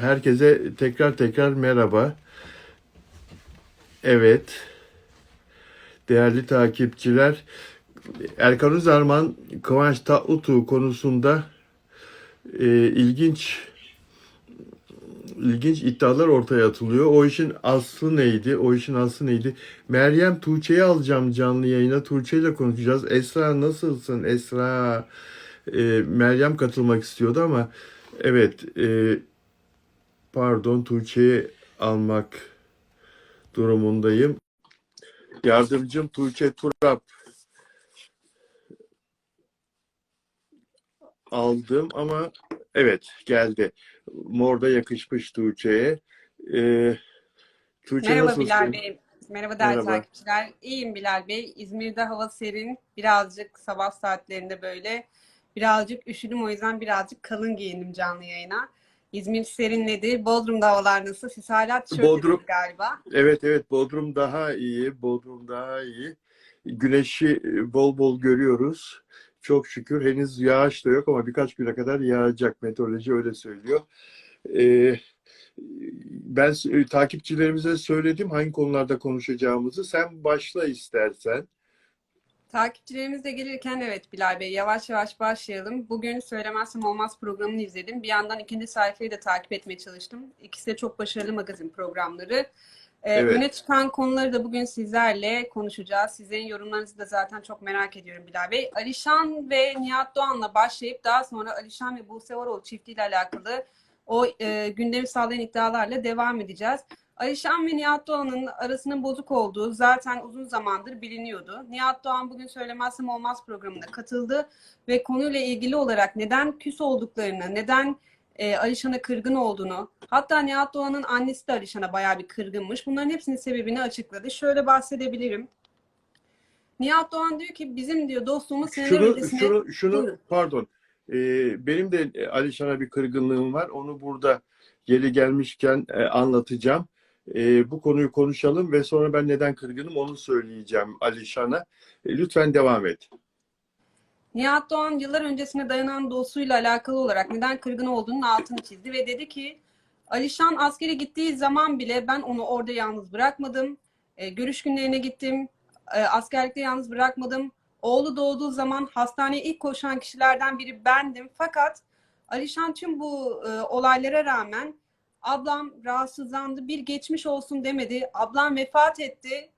Herkese tekrar tekrar merhaba. Evet. Değerli takipçiler, Erkan Uzarman, Kıvanç Tatlıtuğ konusunda e, ilginç ilginç iddialar ortaya atılıyor. O işin aslı neydi? O işin aslı neydi? Meryem Tuğçe'yi alacağım canlı yayına. Tuğçe ile konuşacağız. Esra nasılsın? Esra e, Meryem katılmak istiyordu ama evet e, pardon Tuğçe'yi almak durumundayım. Yardımcım Tuğçe Turap aldım ama evet geldi. Morda yakışmış Tuğçe'ye. Ee, Tuğçe Merhaba nasılsın? Bilal Bey. Merhaba değerli Merhaba. takipçiler. İyiyim Bilal Bey. İzmir'de hava serin. Birazcık sabah saatlerinde böyle birazcık üşüdüm o yüzden birazcık kalın giyindim canlı yayına. İzmir serinledi. Bodrum'da havalar nasıl? Siz hala Bodrum- galiba. Evet evet Bodrum daha iyi. Bodrum daha iyi. Güneşi e, bol bol görüyoruz. Çok şükür henüz yağış da yok ama birkaç güne kadar yağacak. Meteoroloji öyle söylüyor. Ee, ben e, takipçilerimize söyledim hangi konularda konuşacağımızı. Sen başla istersen. Takipçilerimiz de gelirken evet Bilal Bey yavaş yavaş başlayalım. Bugün Söylemezsem Olmaz programını izledim. Bir yandan ikinci sayfayı da takip etmeye çalıştım. İkisi de çok başarılı magazin programları. Ee, Evet. Öne çıkan konuları da bugün sizlerle konuşacağız. Sizlerin yorumlarınızı da zaten çok merak ediyorum Bilal Bey. Alişan ve Nihat Doğan'la başlayıp daha sonra Alişan ve Buse Varol çiftiyle alakalı o e, gündemi sağlayan iddialarla devam edeceğiz. Alişan ve Nihat Doğan'ın arasının bozuk olduğu zaten uzun zamandır biliniyordu. Nihat Doğan bugün Söylemezsem Olmaz programına katıldı ve konuyla ilgili olarak neden küs olduklarını, neden e, Alişan'a kırgın olduğunu, hatta Nihat Doğan'ın annesi de Alişan'a bayağı bir kırgınmış. Bunların hepsinin sebebini açıkladı. Şöyle bahsedebilirim. Nihat Doğan diyor ki bizim diyor dostluğumuz seneler Şunu, öncesine... şunu, şunu Buyurun. pardon. Ee, benim de e, Alişan'a bir kırgınlığım var. Onu burada yeri gelmişken e, anlatacağım. E, bu konuyu konuşalım ve sonra ben neden kırgınım onu söyleyeceğim Alişan'a. E, lütfen devam et. Nihat Doğan yıllar öncesine dayanan dostluğuyla alakalı olarak neden kırgın olduğunun altını çizdi ve dedi ki Alişan askere gittiği zaman bile ben onu orada yalnız bırakmadım. E, görüş günlerine gittim. E, askerlikte yalnız bırakmadım. Oğlu doğduğu zaman hastaneye ilk koşan kişilerden biri bendim. Fakat Alişan tüm bu e, olaylara rağmen ablam rahatsızlandı. Bir geçmiş olsun demedi. Ablam vefat etti.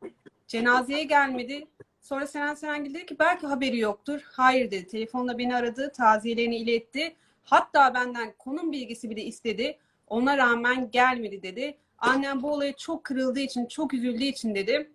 Cenazeye gelmedi. Sonra Seren Serengil dedi ki belki haberi yoktur. Hayır dedi. Telefonla beni aradı. Taziyelerini iletti. Hatta benden konum bilgisi bile istedi. Ona rağmen gelmedi dedi. Annem bu olaya çok kırıldığı için, çok üzüldüğü için dedi.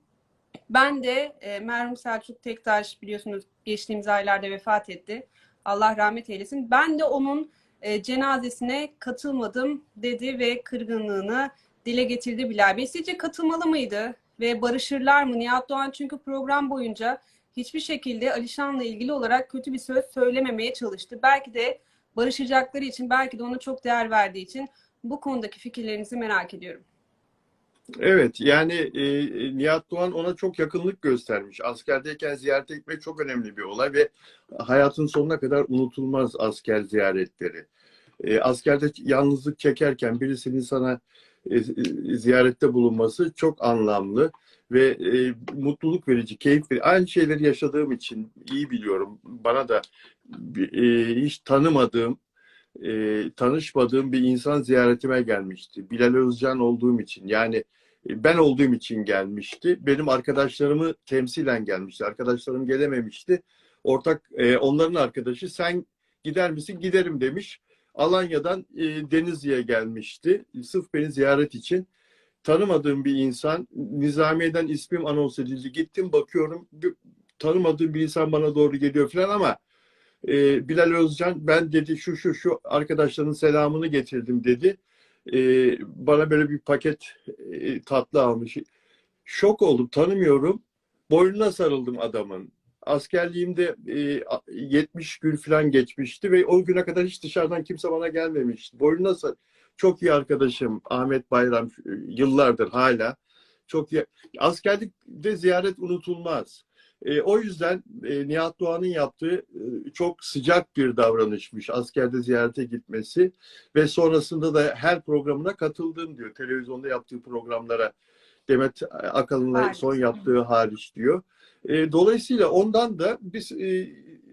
Ben de e, merhum Selçuk Tektaş biliyorsunuz geçtiğimiz aylarda vefat etti. Allah rahmet eylesin. Ben de onun e, cenazesine katılmadım dedi ve kırgınlığını dile getirdi Bilal Bey. Sizce katılmalı mıydı? Ve barışırlar mı? Nihat Doğan çünkü program boyunca hiçbir şekilde Alişan'la ilgili olarak kötü bir söz söylememeye çalıştı. Belki de barışacakları için, belki de ona çok değer verdiği için bu konudaki fikirlerinizi merak ediyorum. Evet yani e, Nihat Doğan ona çok yakınlık göstermiş. Askerdeyken ziyaret etmek çok önemli bir olay ve hayatın sonuna kadar unutulmaz asker ziyaretleri. E, askerde yalnızlık çekerken birisinin sana e, e, ziyarette bulunması çok anlamlı ve e, mutluluk verici, keyif verici. Aynı şeyleri yaşadığım için iyi biliyorum. Bana da e, hiç tanımadığım, e, tanışmadığım bir insan ziyaretime gelmişti. Bilal Özcan olduğum için yani e, ben olduğum için gelmişti. Benim arkadaşlarımı temsilen gelmişti. Arkadaşlarım gelememişti. Ortak e, onların arkadaşı sen gider misin? Giderim demiş. Alanya'dan e, Denizli'ye gelmişti. Sırf beni ziyaret için. Tanımadığım bir insan. Nizamiye'den ismim anons edildi. Gittim bakıyorum. Bir, tanımadığım bir insan bana doğru geliyor falan ama e, Bilal Özcan ben dedi şu şu şu arkadaşların selamını getirdim dedi. E, bana böyle bir paket e, tatlı almış. Şok oldum tanımıyorum. Boynuna sarıldım adamın. Askerliğimde e, 70 gün falan geçmişti ve o güne kadar hiç dışarıdan kimse bana gelmemişti. Boynuna sar çok iyi arkadaşım Ahmet Bayram e, yıllardır hala. Çok iyi. Askerlikte ziyaret unutulmaz. E, o yüzden e, Nihat Doğan'ın yaptığı e, çok sıcak bir davranışmış askerde ziyarete gitmesi ve sonrasında da her programına katıldım diyor. Televizyonda yaptığı programlara Demet Akalın'la son yaptığı hariç diyor. E, dolayısıyla ondan da biz e,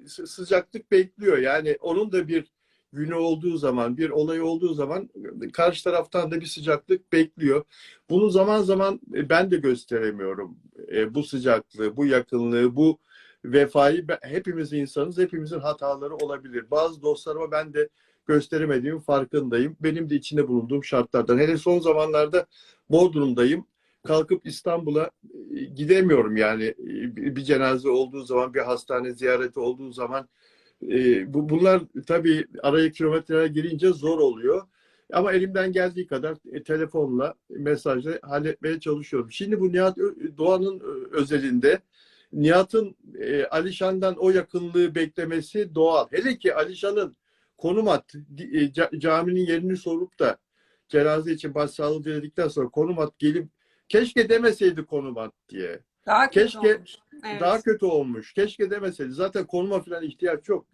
sı- sıcaklık bekliyor. Yani onun da bir günü olduğu zaman, bir olay olduğu zaman karşı taraftan da bir sıcaklık bekliyor. Bunu zaman zaman e, ben de gösteremiyorum. E, bu sıcaklığı, bu yakınlığı, bu vefayı hepimiz insanız, hepimizin hataları olabilir. Bazı dostlarıma ben de gösteremediğim farkındayım. Benim de içinde bulunduğum şartlardan. Hele son zamanlarda Bodrum'dayım. Kalkıp İstanbul'a gidemiyorum yani bir cenaze olduğu zaman, bir hastane ziyareti olduğu zaman e, bu bunlar tabii araya kilometreler girince zor oluyor. Ama elimden geldiği kadar e, telefonla, mesajla halletmeye çalışıyorum. Şimdi bu Nihat Doğan'ın özelinde Nihat'ın e, Alişan'dan o yakınlığı beklemesi doğal. Hele ki Alişan'ın konum at, e, ca- caminin yerini sorup da cenaze için başsağlığı diledikten sonra konum at gelip keşke demeseydi konum at diye. Daha Keşke olmuş. Evet. Daha kötü olmuş. Keşke demeseydi. Zaten konuma falan ihtiyaç yok.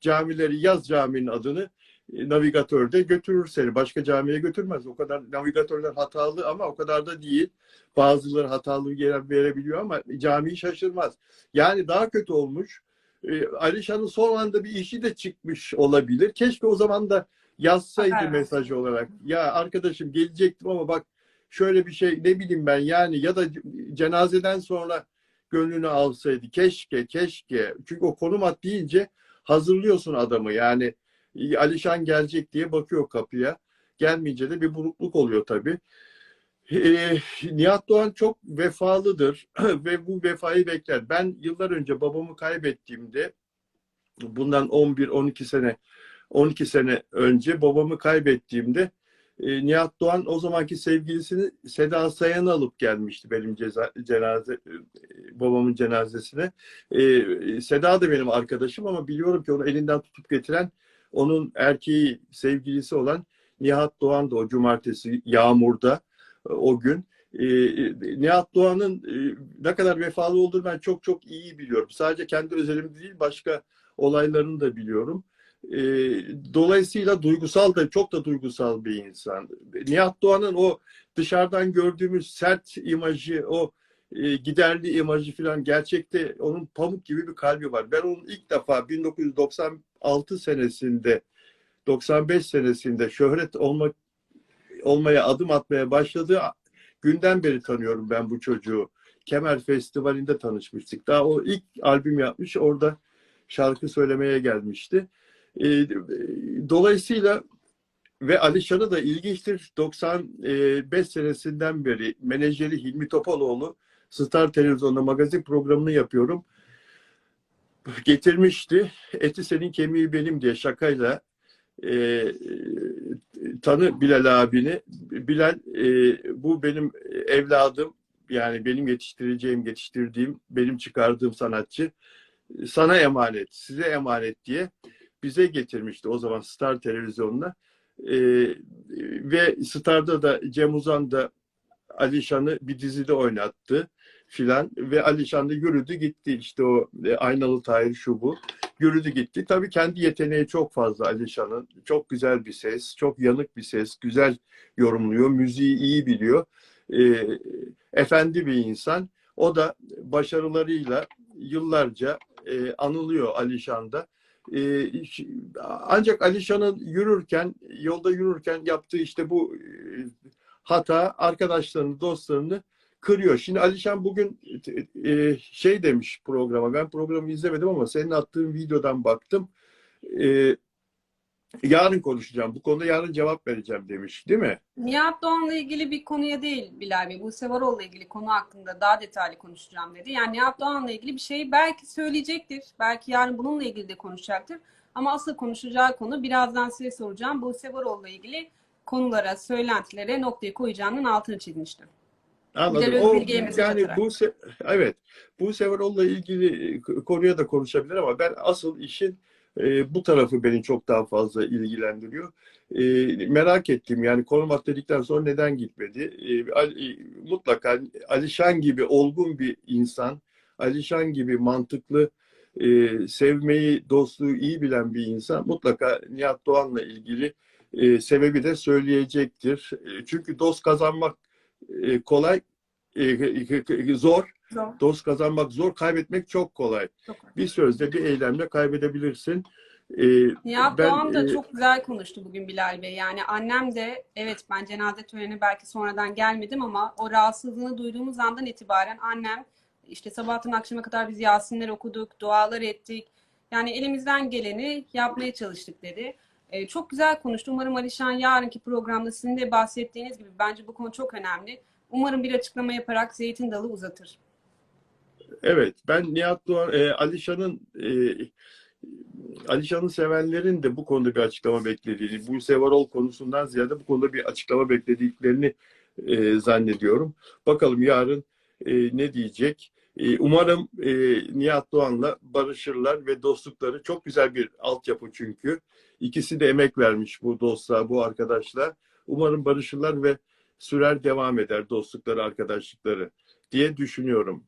Camileri yaz caminin adını e, navigatörde götürür seni. Başka camiye götürmez. O kadar navigatörler hatalı ama o kadar da değil. Bazıları hatalı yer verebiliyor ama camiyi şaşırmaz. Yani daha kötü olmuş. E, Alişan'ın son anda bir işi de çıkmış olabilir. Keşke o zaman da yazsaydı Haber mesajı olarak. Ya arkadaşım gelecektim ama bak şöyle bir şey ne bileyim ben yani ya da cenazeden sonra gönlünü alsaydı. Keşke, keşke. Çünkü o konum at deyince hazırlıyorsun adamı. Yani e, Alişan gelecek diye bakıyor kapıya. Gelmeyince de bir burukluk oluyor tabii. Ee, Nihat Doğan çok vefalıdır ve bu vefayı bekler. Ben yıllar önce babamı kaybettiğimde bundan 11-12 sene 12 sene önce babamı kaybettiğimde e, Nihat Doğan o zamanki sevgilisini Seda Sayan'ı alıp gelmişti benim ceza, cenaze e, babamın cenazesine. E, Seda da benim arkadaşım ama biliyorum ki onu elinden tutup getiren onun erkeği sevgilisi olan Nihat Doğan da o cumartesi yağmurda e, o gün. E, Nihat Doğan'ın e, ne kadar vefalı olduğunu ben çok çok iyi biliyorum. Sadece kendi özelimde değil başka olaylarını da biliyorum. E, dolayısıyla duygusal da çok da duygusal bir insan. Nihat Doğan'ın o dışarıdan gördüğümüz sert imajı, o e, giderli imajı falan gerçekte onun pamuk gibi bir kalbi var. Ben onun ilk defa 1996 senesinde 95 senesinde şöhret olmak olmaya adım atmaya başladığı günden beri tanıyorum ben bu çocuğu. Kemer Festivali'nde tanışmıştık. Daha o ilk albüm yapmış orada şarkı söylemeye gelmişti. E, dolayısıyla ve Alişan'ı da ilginçtir. 95 senesinden beri menajeri Hilmi Topaloğlu Star Televizyon'da magazin programını yapıyorum. Getirmişti. Eti senin kemiği benim diye şakayla e, tanı Bilal abini. Bilal e, bu benim evladım yani benim yetiştireceğim, yetiştirdiğim, benim çıkardığım sanatçı sana emanet, size emanet diye bize getirmişti o zaman Star Televizyonu'na. E, ve Star'da da Cem Uzan da Alişan'ı bir dizide oynattı filan ve Alişan da yürüdü gitti işte o e, Aynalı Tahir şu bu yürüdü gitti. Tabii kendi yeteneği çok fazla Alişan'ın. Çok güzel bir ses, çok yanık bir ses, güzel yorumluyor, müziği iyi biliyor. E, efendi bir insan. O da başarılarıyla yıllarca e, anılıyor Alişan'da. E, ancak Alişan'ın yürürken, yolda yürürken yaptığı işte bu e, hata arkadaşlarını, dostlarını kırıyor. Şimdi Alişan bugün e, şey demiş programa, ben programı izlemedim ama senin attığın videodan baktım. E, yarın konuşacağım, bu konuda yarın cevap vereceğim demiş, değil mi? Nihat Doğan'la ilgili bir konuya değil Bilal Bey. Buse Varol'la ilgili konu hakkında daha detaylı konuşacağım dedi. Yani Nihat Doğan'la ilgili bir şey belki söyleyecektir. Belki yarın bununla ilgili de konuşacaktır. Ama asıl konuşacağı konu birazdan size soracağım. Buse Varol'la ilgili konulara, söylentilere noktayı koyacağının altını çizmiştim. Anladım. O, yani bu evet bu Severol'la ilgili konuya da konuşabilir ama ben asıl işin e, bu tarafı beni çok daha fazla ilgilendiriyor. E, merak ettim yani konum at dedikten sonra neden gitmedi? E, Ali- mutlaka Alişan gibi olgun bir insan, Alişan gibi mantıklı, e, sevmeyi, dostluğu iyi bilen bir insan mutlaka Nihat Doğan'la ilgili e, sebebi de söyleyecektir. E, çünkü dost kazanmak e, kolay, e, zor. Zor. Dost kazanmak zor, kaybetmek çok kolay. Çok Bir sözle, bir eylemle kaybedebilirsin. E, Nihat ben, Doğan da e, çok güzel konuştu bugün Bilal Bey. Yani annem de evet ben cenaze törenine belki sonradan gelmedim ama o rahatsızlığını duyduğumuz andan itibaren annem işte sabahtan akşama kadar biz Yasinler okuduk, dualar ettik. Yani elimizden geleni yapmaya çalıştık dedi. Ee, çok güzel konuştu. Umarım Alişan yarınki programda sizin de bahsettiğiniz gibi bence bu konu çok önemli. Umarım bir açıklama yaparak zeytin dalı uzatır. Evet, ben Nihat Doğan, e, Alişan'ın e, Alişan'ın sevenlerin de bu konuda bir açıklama beklediğini, bu Sevarol konusundan ziyade bu konuda bir açıklama beklediklerini e, zannediyorum. Bakalım yarın e, ne diyecek? E, umarım e, Nihat Doğan'la barışırlar ve dostlukları çok güzel bir altyapı çünkü. İkisi de emek vermiş bu dostluğa, bu arkadaşlar. Umarım barışırlar ve sürer devam eder dostlukları, arkadaşlıkları diye düşünüyorum.